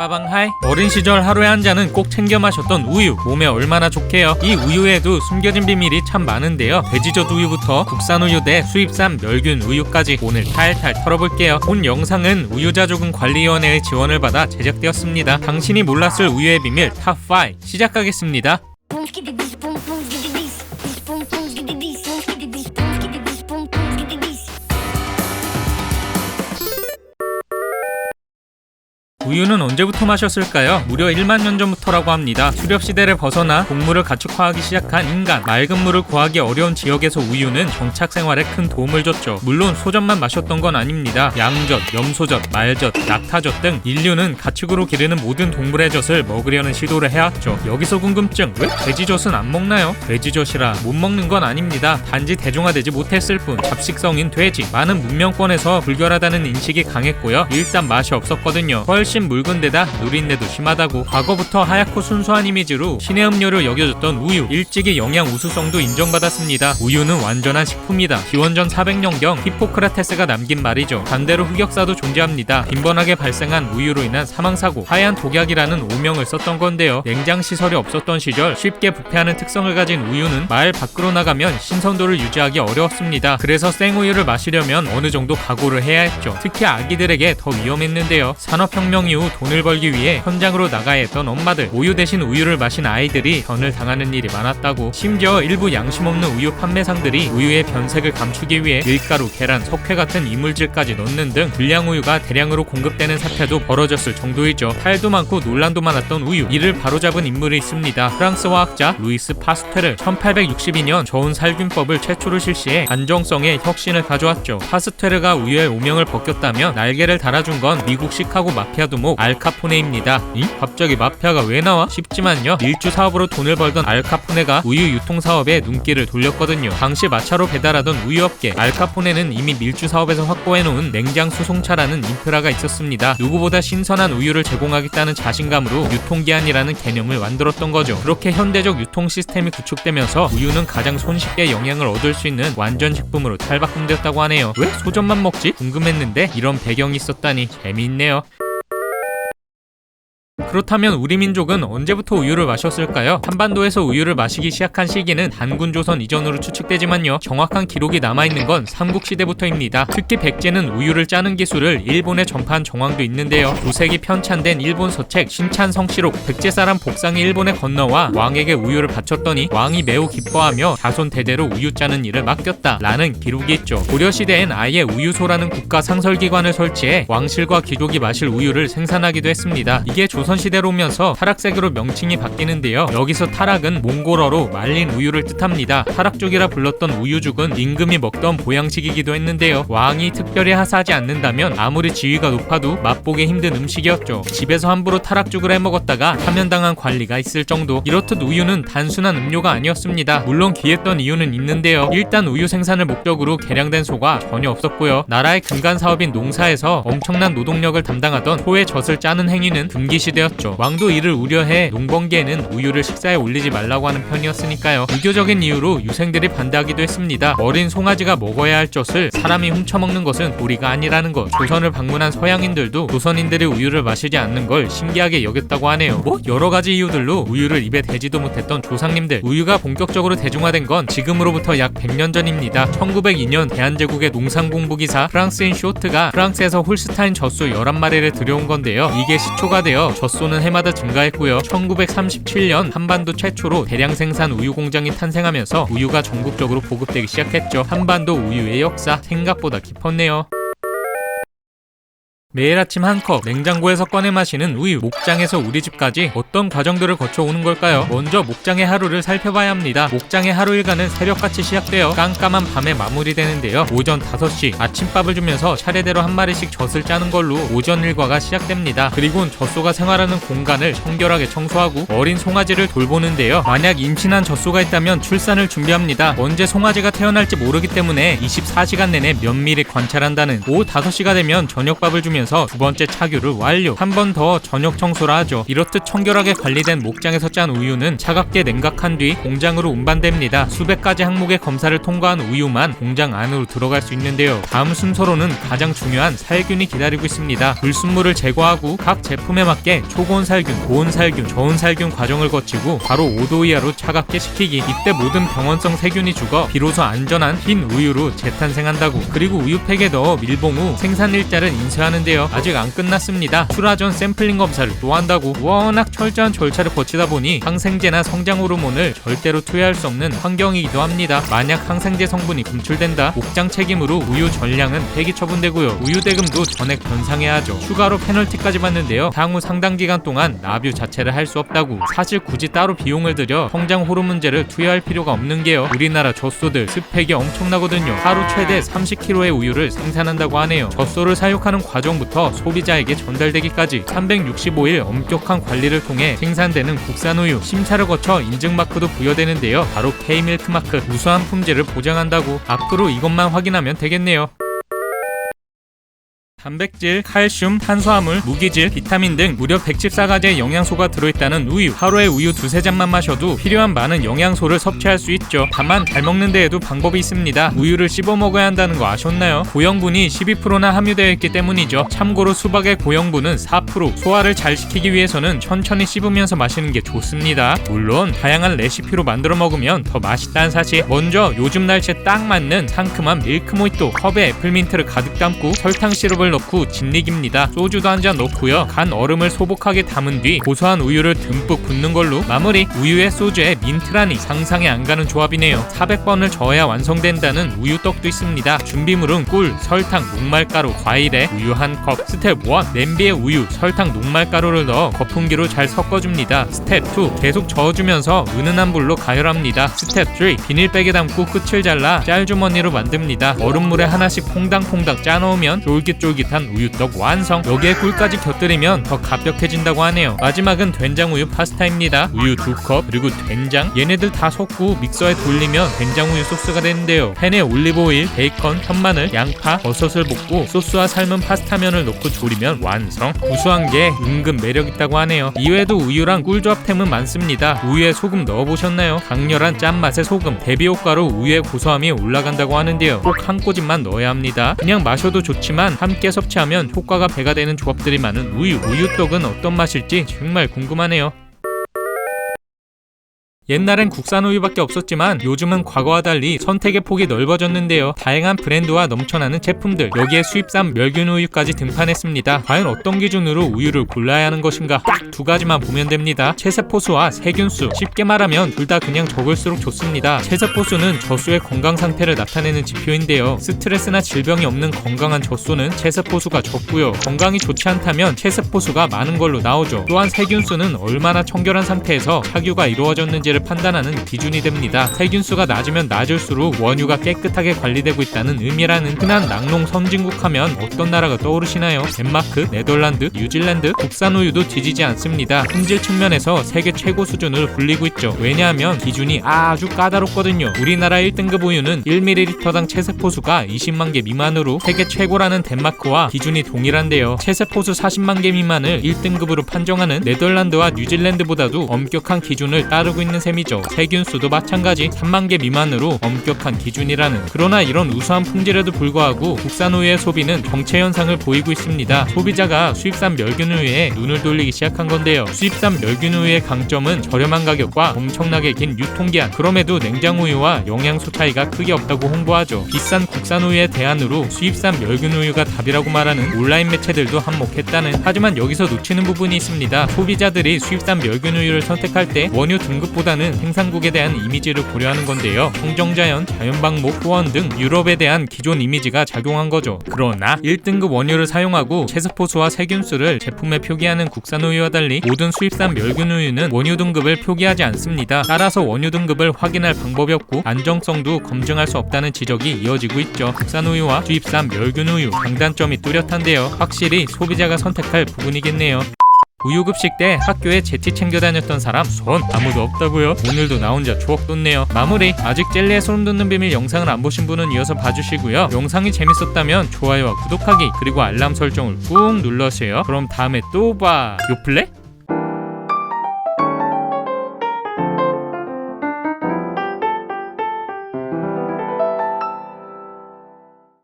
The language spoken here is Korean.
빠방하이 어린 시절 하루에 한 잔은 꼭 챙겨 마셨던 우유 몸에 얼마나 좋게요 이 우유에도 숨겨진 비밀이 참 많은데요 돼지젓 우유부터 국산 우유 대 수입산 멸균 우유까지 오늘 탈탈 털어볼게요 본 영상은 우유자조금 관리위원회의 지원을 받아 제작되었습니다 당신이 몰랐을 우유의 비밀 탑5 시작하겠습니다 우유는 언제부터 마셨을까요? 무려 1만 년 전부터라고 합니다. 수렵 시대를 벗어나 동물을 가축화하기 시작한 인간, 맑은 물을 구하기 어려운 지역에서 우유는 정착 생활에 큰 도움을 줬죠. 물론 소젖만 마셨던 건 아닙니다. 양젖, 염소젖, 말젖, 낙타젖 등 인류는 가축으로 기르는 모든 동물의 젖을 먹으려는 시도를 해왔죠. 여기서 궁금증, 왜 돼지젖은 안 먹나요? 돼지젖이라 못 먹는 건 아닙니다. 단지 대중화되지 못했을 뿐 잡식성인 돼지, 많은 문명권에서 불결하다는 인식이 강했고요. 일단 맛이 없었거든요. 훨씬 묽은 데다 누린내도 심하다고 과거부터 하얗고 순수한 이미지로 신의 음료를 여겨줬던 우유. 일찍이 영양 우수성도 인정받았습니다. 우유는 완전한 식품이다. 기원전 400년경 히포크라테스가 남긴 말이죠. 반대로 흑역사도 존재합니다. 빈번하게 발생한 우유로 인한 사망사고. 하얀 독약이라는 오명을 썼던 건데요. 냉장 시설이 없었던 시절 쉽게 부패하는 특성을 가진 우유는 마을 밖으로 나가면 신선도를 유지하기 어려웠습니다. 그래서 생우유를 마시려면 어느 정도 각오를 해야 했죠. 특히 아기들에게 더 위험했는데요. 산업혁명 이후 돈을 벌기 위해 현장으로 나가야 했던 엄마들 우유 대신 우유를 마신 아이들이 변을 당하는 일이 많았다고 심지어 일부 양심 없는 우유 판매상들이 우유의 변색을 감추기 위해 밀가루, 계란, 석회 같은 이물질까지 넣는 등 불량 우유가 대량으로 공급되는 사태도 벌어졌을 정도이죠. 탈도 많고 논란도 많았던 우유 이를 바로잡은 인물이 있습니다. 프랑스 화학자 루이스 파스테르 1862년 저온 살균법을 최초로 실시해 안정성에 혁신을 가져왔죠. 파스테르가 우유의 오명을 벗겼다면 날개를 달아준 건 미국 시카고 마피아 두목 알카포네입니다. 이? 갑자기 마피아가 왜 나와? 쉽지만요. 밀주 사업으로 돈을 벌던 알카포네가 우유 유통 사업에 눈길을 돌렸거든요. 당시 마차로 배달하던 우유업계 알카포네는 이미 밀주 사업에서 확보해놓은 냉장 수송차라는 인프라가 있었습니다. 누구보다 신선한 우유를 제공하겠다는 자신감으로 유통기한이라는 개념을 만들었던 거죠. 그렇게 현대적 유통 시스템이 구축되면서 우유는 가장 손쉽게 영양을 얻을 수 있는 완전 식품으로 탈바꿈되었다고 하네요. 왜 소젖만 먹지? 궁금했는데 이런 배경이 있었다니 재미있네요. 그렇다면 우리 민족은 언제부터 우유를 마셨을까요? 한반도에서 우유를 마시기 시작한 시기는 단군 조선 이전으로 추측되지만요. 정확한 기록이 남아있는 건 삼국시대부터입니다. 특히 백제는 우유를 짜는 기술을 일본에 전파한 정황도 있는데요. 도색이 편찬된 일본 서책 신찬성시록 백제 사람 복상이 일본에 건너와 왕에게 우유를 바쳤더니 왕이 매우 기뻐하며 자손 대대로 우유 짜는 일을 맡겼다 라는 기록이 있죠. 고려시대엔 아예 우유소라는 국가 상설기관을 설치해 왕실과 귀족이 마실 우유를 생산하기도 했습니다. 이게 조선 시대로 오면서 타락색으로 명칭이 바뀌는데요. 여기서 타락은 몽골어로 말린 우유를 뜻합니다. 타락죽이라 불렀던 우유죽은 임금이 먹던 보양식이기도 했는데요. 왕이 특별히 하사하지 않는다면 아무리 지위가 높아도 맛보기 힘든 음식이었죠. 집에서 함부로 타락죽을 해먹었다가 파면당한 관리가 있을 정도. 이렇듯 우유는 단순한 음료가 아니었습니다. 물론 귀했던 이유는 있는데요. 일단 우유 생산을 목적으로 개량된 소가 전혀 없었고요. 나라의 근간 사업인 농사에서 엄청난 노동력을 담당하던 소의 젖을 짜는 행위는 금기시 되었죠. 왕도 이를 우려해 농번기에는 우유를 식사에 올리지 말라고 하는 편이었으니까요. 유교적인 이유로 유생들이 반대하기도 했습니다. 어린 송아지가 먹어야 할 젖을 사람이 훔쳐먹는 것은 도리가 아니라는 것. 조선을 방문한 서양인들도 조선인들이 우유를 마시지 않는 걸 신기하게 여겼다고 하네요. 뭐 여러 가지 이유들로 우유를 입에 대지도 못했던 조상님들. 우유가 본격적으로 대중화된 건 지금으로부터 약 100년 전입니다. 1902년 대한제국의 농산공부 기사 프랑스인 쇼트가 프랑스에서 홀스타인 젖소 11마리를 들여온 건데요. 이게 시초가 되어 젖소는 해마다 증가했고요. 1937년 한반도 최초로 대량 생산 우유 공장이 탄생하면서 우유가 전국적으로 보급되기 시작했죠. 한반도 우유의 역사 생각보다 깊었네요. 매일 아침 한 컵 냉장고에서 꺼내 마시는 우유 목장에서 우리 집까지 어떤 과정들을 거쳐 오는 걸까요? 먼저 목장의 하루를 살펴봐야 합니다. 목장의 하루 일과는 새벽같이 시작되어 깜깜한 밤에 마무리되는데요. 오전 5시 아침밥을 주면서 차례대로 한 마리씩 젖을 짜는 걸로 오전 일과가 시작됩니다. 그리고는 젖소가 생활하는 공간을 청결하게 청소하고 어린 송아지를 돌보는데요. 만약 임신한 젖소가 있다면 출산을 준비합니다. 언제 송아지가 태어날지 모르기 때문에 24시간 내내 면밀히 관찰한다는 오후 5시가 되면 저녁밥을 주면 끓이면서 두 번째 착유를 완료. 한 번 더 저녁 청소를 하죠. 이렇듯 청결하게 관리된 목장에서 짠 우유는 차갑게 냉각한 뒤 공장으로 운반됩니다. 수백 가지 항목의 검사를 통과한 우유만 공장 안으로 들어갈 수 있는데요. 다음 순서로는 가장 중요한 살균이 기다리고 있습니다. 불순물을 제거하고 각 제품에 맞게 초고온 살균, 고온 살균, 저온 살균 과정을 거치고 바로 5도 이하로 차갑게 식히기. 이때 모든 병원성 세균이 죽어 비로소 안전한 흰 우유로 재탄생한다고. 그리고 우유팩에 넣어 밀봉 후 생산 일자를 인쇄하는 데 요. 아직 안 끝났습니다. 출하 전 샘플링 검사를 또 한다고. 워낙 철저한 절차를 거치다 보니 항생제나 성장 호르몬을 절대로 투여할 수 없는 환경이기도 합니다. 만약 항생제 성분이 검출된다, 목장 책임으로 우유 전량은 폐기 처분되고요. 우유 대금도 전액 변상해야 하죠. 추가로 페널티까지 받는데요. 향후 상당 기간 동안 나뷰 자체를 할 수 없다고. 사실 굳이 따로 비용을 들여 성장 호르몬제를 투여할 필요가 없는 게요. 우리나라 젖소들 스펙이 엄청나거든요. 하루 최대 30kg의 우유를 생산한다고 하네요. 젖소를 사육하는 과정 부터 소비자에게 전달되기까지 365일 엄격한 관리를 통해 생산되는 국산 우유 심사를 거쳐 인증 마크도 부여되는데요. 바로 K밀크 마크 우수한 품질을 보장한다고. 앞으로 이것만 확인하면 되겠네요. 단백질, 칼슘, 탄수화물, 무기질, 비타민 등 무려 114가지의 영양소가 들어있다는 우유. 하루에 우유 두세 잔만 마셔도 필요한 많은 영양소를 섭취할 수 있죠. 다만 잘 먹는 데에도 방법이 있습니다. 우유를 씹어 먹어야 한다는 거 아셨나요? 고영분이 12%나 함유되어 있기 때문이죠. 참고로 수박의 고영분은 4%. 소화를 잘 시키기 위해서는 천천히 씹으면서 마시는 게 좋습니다. 물론 다양한 레시피로 만들어 먹으면 더 맛있다는 사실. 먼저 요즘 날씨에 딱 맞는 상큼한 밀크 모히또 컵에 애플민트를 가득 담고 설탕 시럽을 넣고 진릭입니다. 소주도 한 잔 넣고요. 간 얼음을 소복하게 담은 뒤 고소한 우유를 듬뿍 붓는 걸로 마무리. 우유에 소주에 민트라니 상상에 안 가는 조합이네요. 400번을 저어야 완성된다는 우유떡도 있습니다. 준비물은 꿀, 설탕, 녹말가루, 과일에 우유 한 컵. 스텝 1. 냄비에 우유, 설탕, 녹말가루를 넣어 거품기로 잘 섞어줍니다. 스텝 2. 계속 저어주면서 은은한 불로 가열합니다. 스텝 3. 비닐백에 담고 끝을 잘라 짤주머니로 만듭니다. 얼음물에 하나씩 퐁당퐁당 짜놓으면 쫄깃쫄깃 한 우유떡 완성. 여기에 꿀까지 곁들이면 더 가볍해진다고 하네요. 마지막은 된장 우유 파스타입니다. 우유 2컵 그리고 된장 얘네들 다 섞고 믹서에 돌리면 된장 우유 소스가 되는데요. 팬에 올리브 오일, 베이컨, 현마늘, 양파, 버섯을 볶고 소스와 삶은 파스타면을 넣고 조리면 완성. 구수한 게 은근 매력 있다고 하네요. 이외에도 우유랑 꿀 조합템은 많습니다. 우유에 소금 넣어보셨나요? 강렬한 짠맛의 소금, 대비 효과로 우유의 고소함이 올라간다고 하는데요. 꼭 한 꼬집만 넣어야 합니다. 그냥 마셔도 좋지만 함께 섭취하면 효과가 배가 되는 조합들이 많은 우유. 우유떡은 어떤 맛일지 정말 궁금하네요. 옛날엔 국산 우유밖에 없었지만 요즘은 과거와 달리 선택의 폭이 넓어졌는데요. 다양한 브랜드와 넘쳐나는 제품들, 여기에 수입산 멸균 우유까지 등판했습니다. 과연 어떤 기준으로 우유를 골라야 하는 것인가? 딱 두 가지만 보면 됩니다. 체세포수와 세균수. 쉽게 말하면 둘 다 그냥 적을수록 좋습니다. 체세포수는 젖소의 건강 상태를 나타내는 지표인데요. 스트레스나 질병이 없는 건강한 젖소는 체세포수가 적고요. 건강이 좋지 않다면 체세포수가 많은 걸로 나오죠. 또한 세균수는 얼마나 청결한 상태에서 착유가 이루어졌는지를 판단하는 기준이 됩니다. 세균수가 낮으면 낮을수록 원유가 깨끗하게 관리되고 있다는 의미라는 흔한 낙농 선진국 하면 어떤 나라가 떠오르시나요? 덴마크, 네덜란드, 뉴질랜드, 국산 우유도 뒤지지 않습니다. 품질 측면에서 세계 최고 수준을 불리고 있죠. 왜냐하면 기준이 아주 까다롭거든요. 우리나라 1등급 우유는 1ml당 체세포수가 20만 개 미만으로 세계 최고라는 덴마크와 기준이 동일한데요. 체세포수 40만 개 미만을 1등급으로 판정하는 네덜란드와 뉴질랜드보다도 엄격한 기준을 따르고 있는 셈이죠. 세균수도 마찬가지 3만 개 미만으로 엄격한 기준이라는. 그러나 이런 우수한 품질에도 불구하고 국산 우유의 소비는 정체 현상을 보이고 있습니다. 소비자가 수입산 멸균 우유에 눈을 돌리기 시작한 건데요. 수입산 멸균 우유의 강점은 저렴한 가격과 엄청나게 긴 유통기한. 그럼에도 냉장 우유와 영양소 차이가 크게 없다고 홍보하죠. 비싼 국산 우유의 대안으로 수입산 멸균 우유가 답이라고 말하는 온라인 매체들도 한몫했다는. 하지만 여기서 놓치는 부분이 있습니다. 소비자들이 수입산 멸균 우유를 선택할 때 원유 등급보다 는 생산국에 대한 이미지를 고려하는 건데요. 청정자연, 자연방목, 후원 등 유럽에 대한 기존 이미지가 작용한 거죠. 그러나 1등급 원유를 사용하고 체세포수와 세균수를 제품에 표기하는 국산 우유와 달리 모든 수입산 멸균 우유는 원유 등급을 표기하지 않습니다. 따라서 원유 등급을 확인할 방법이 없고 안정성도 검증할 수 없다는 지적이 이어지고 있죠. 국산 우유와 수입산 멸균 우유 장단점이 뚜렷한데요. 확실히 소비자가 선택할 부분이겠네요. 우유급식 때 학교에 제티 챙겨 다녔던 사람 손 아무도 없다고요? 오늘도 나 혼자 추억 돋네요. 마무리 아직 젤리의 소름 돋는 비밀 영상을 안 보신 분은 이어서 봐주시고요. 영상이 재밌었다면 좋아요와 구독하기 그리고 알람 설정을 꾹 눌러주세요. 그럼 다음에 또 봐. 요플레?